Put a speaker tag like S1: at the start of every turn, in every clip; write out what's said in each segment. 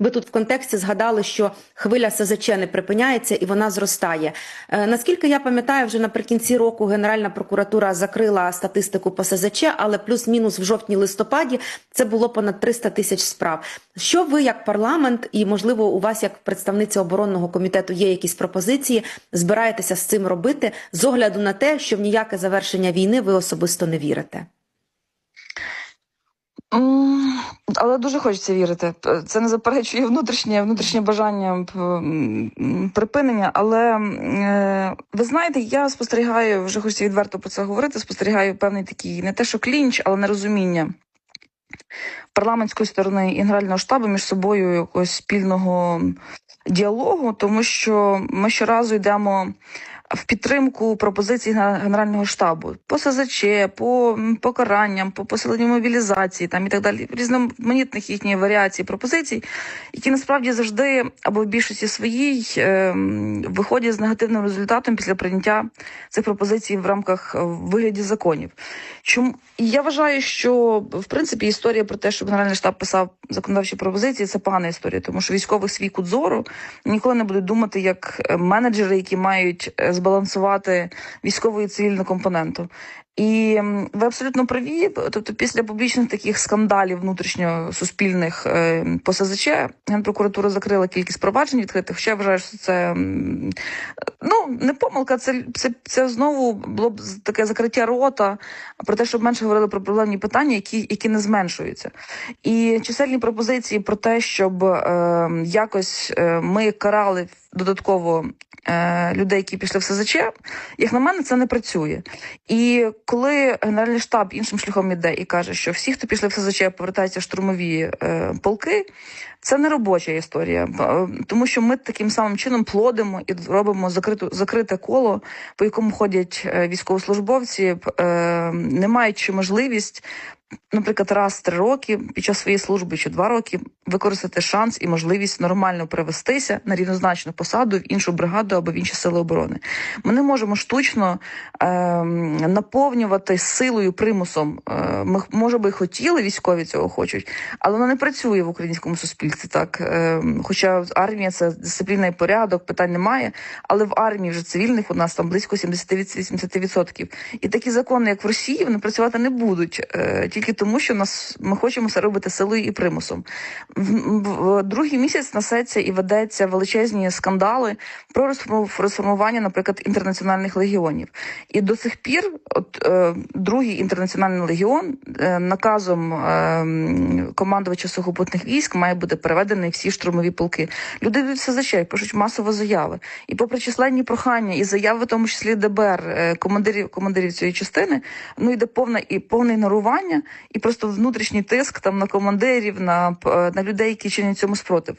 S1: Ви тут в контексті згадали, що хвиля СЗЧ не припиняється і вона зростає. Е, наскільки я пам'ятаю, вже наприкінці року Генеральна прокуратура закрила статистику по СЗЧ, але плюс-мінус в жовтні-листопаді це було понад 300 тисяч справ. Що ви як парламент, і можливо у вас як представниця оборонного комітету є якісь пропозиції, збираєтеся з цим робити з огляду на те, що в ніяке завершення війни ви особисто не вірите?
S2: Але дуже хочеться вірити. Це не заперечує внутрішнє внутрішнє бажання припинення. Але е, ви знаєте, я спостерігаю, вже хочеться відверто про це говорити. Спостерігаю певний такий не те, що клінч, але нерозуміння парламентської сторони і генерального штабу між собою якогось спільного діалогу, тому що ми щоразу йдемо в підтримку пропозицій Ген- Генерального штабу. По СЗЧ, по покаранням, по посиленню мобілізації там і так далі, різноманітних їхніх варіацій пропозицій, які насправді завжди або в більшості своїй е, виходять з негативним результатом після прийняття цих пропозицій в рамках е, вигляді законів. Чому? Я вважаю, що в принципі історія про те, що Генеральний штаб писав законодавчі пропозиції, це погана історія, тому що військових свій кут зору ніколи не будуть думати як е, менеджери, які мають е, збалансувати військову і цивільну компоненту. І ви абсолютно праві. Тобто, після публічних таких скандалів внутрішньосуспільних е, по СЗЧ генпрокуратура закрила кількість проваджень відкритих. Я вважаю, що це ну не помилка, це, це, це знову було б таке закриття рота про те, щоб менше говорили про проблемні питання, які, які не зменшуються. І чисельні пропозиції про те, щоб е, якось е, ми карали додатково е, людей, які пішли в СЗЧ, як на мене, це не працює. І коли Генеральний штаб іншим шляхом іде і каже, що всі, хто пішли в СЗЧ, повертаються в штурмові е, полки, це не робоча історія, Е, тому що ми таким самим чином плодимо і робимо закриту закрите коло, по якому ходять е, військовослужбовці, е, не маючи можливість. Наприклад, раз три роки під час своєї служби чи два роки використати шанс і можливість нормально перевестися на рівнозначну посаду в іншу бригаду або в інші сили оборони. Ми не можемо штучно е, наповнювати силою примусом. Е, ми може би хотіли, військові цього хочуть, але воно не працює в українському суспільстві. Так, е, хоча армія це дисципліна і порядок, питань немає. Але в армії вже цивільних у нас там близько 70-80%. І такі закони, як в Росії, вони працювати не будуть е, тільки тому, що нас ми хочемо це робити силою і примусом. В, другий місяць несеться і ведеться величезні скандали про розформування, наприклад, інтернаціональних легіонів. І до сих пір, от е, другий інтернаціональний легіон е, наказом е, командувача сухопутних військ має бути переведений в всі штурмові полки. Люди йдуть все за пишуть масово заяви. І попри численні прохання і заяви, в тому числі ДБР, е, командирів командирів цієї частини, ну йде повне і повне ігнорування, і просто внутрішній тиск там на командирів, на, на людей, які чинять цьому спротив.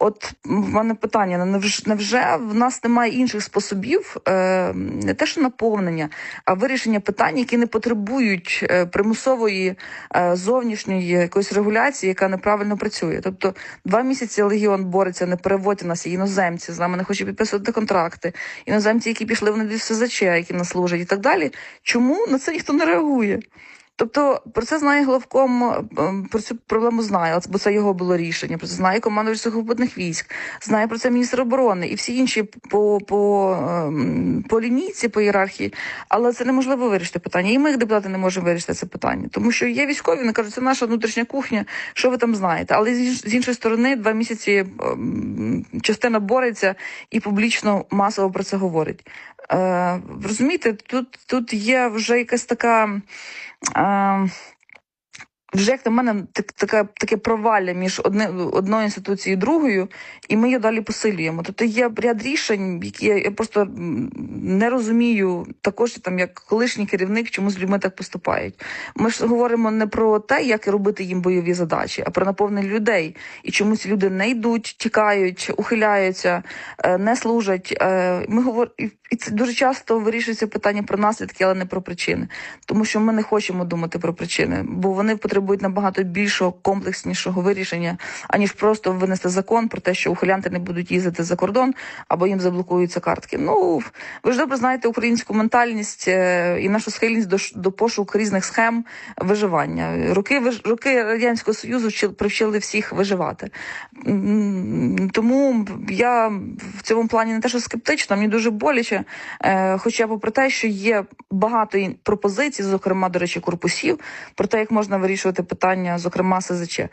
S2: От в мене питання: ну, невже в нас немає інших способів, е, не те, що наповнення, а вирішення питань, які не потребують е, примусової е, зовнішньої якоїсь регуляції, яка неправильно працює. Тобто два місяці легіон бореться, не переводять нас іноземці, з нами не хочуть підписувати контракти, іноземці, які пішли в СЗЧ, які нас служать, і так далі. Чому на це ніхто не реагує? Тобто про це знає главком, ем, про цю проблему знає, бо це його було рішення. Про це знає командувач сухопутних військ, знає про це міністр оборони і всі інші по, по, ем, по лінійці, по ієрархії. Але це неможливо вирішити питання. І ми, як депутати, не можемо вирішити це питання, тому що є військові, вони кажуть, це наша внутрішня кухня. Що ви там знаєте? Але з іншої сторони, два місяці ем, частина бореться і публічно масово про це говорить. Е, розумієте, тут, тут є вже якась така. Вже як на мене так, така, таке провалля між одне, одною інституцією і другою, і ми її далі посилюємо. Тобто є ряд рішень, які я, я просто не розумію, також там як колишній керівник, чому з людьми так поступають. Ми ж говоримо не про те, як робити їм бойові задачі, а про наповнення людей. І чому ці люди не йдуть, тікають, ухиляються, е, не служать. Е, Ми говоримо, і це дуже часто вирішується питання про наслідки, але не про причини, тому що ми не хочемо думати про причини, бо вони потребують потребують набагато більшого комплекснішого вирішення, аніж просто винести закон про те, що ухилянти не будуть їздити за кордон або їм заблокуються картки. Ну ви ж добре знаєте українську ментальність е, і нашу схильність до, до пошуку різних схем виживання. Роки роки радянського союзу вчили- привчили всіх виживати. Тому я в цьому плані не те, що скептична, мені дуже боляче. Е, Хоча, попри те, що є багато пропозицій, зокрема, до речі, корпусів, про те, як можна вирішувати питання, зокрема СЗЧ. Е,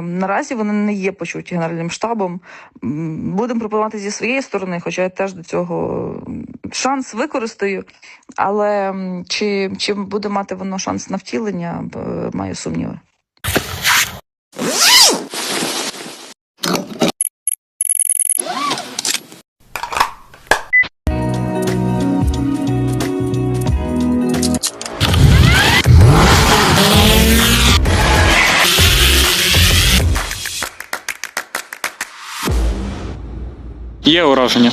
S2: Наразі вони не є почуті Генеральним штабом. Будемо пропонувати зі своєї сторони, хоча я теж до цього шанс використаю. Але чи, чи буде мати воно шанс на втілення, маю сумніви.
S3: Є ураження.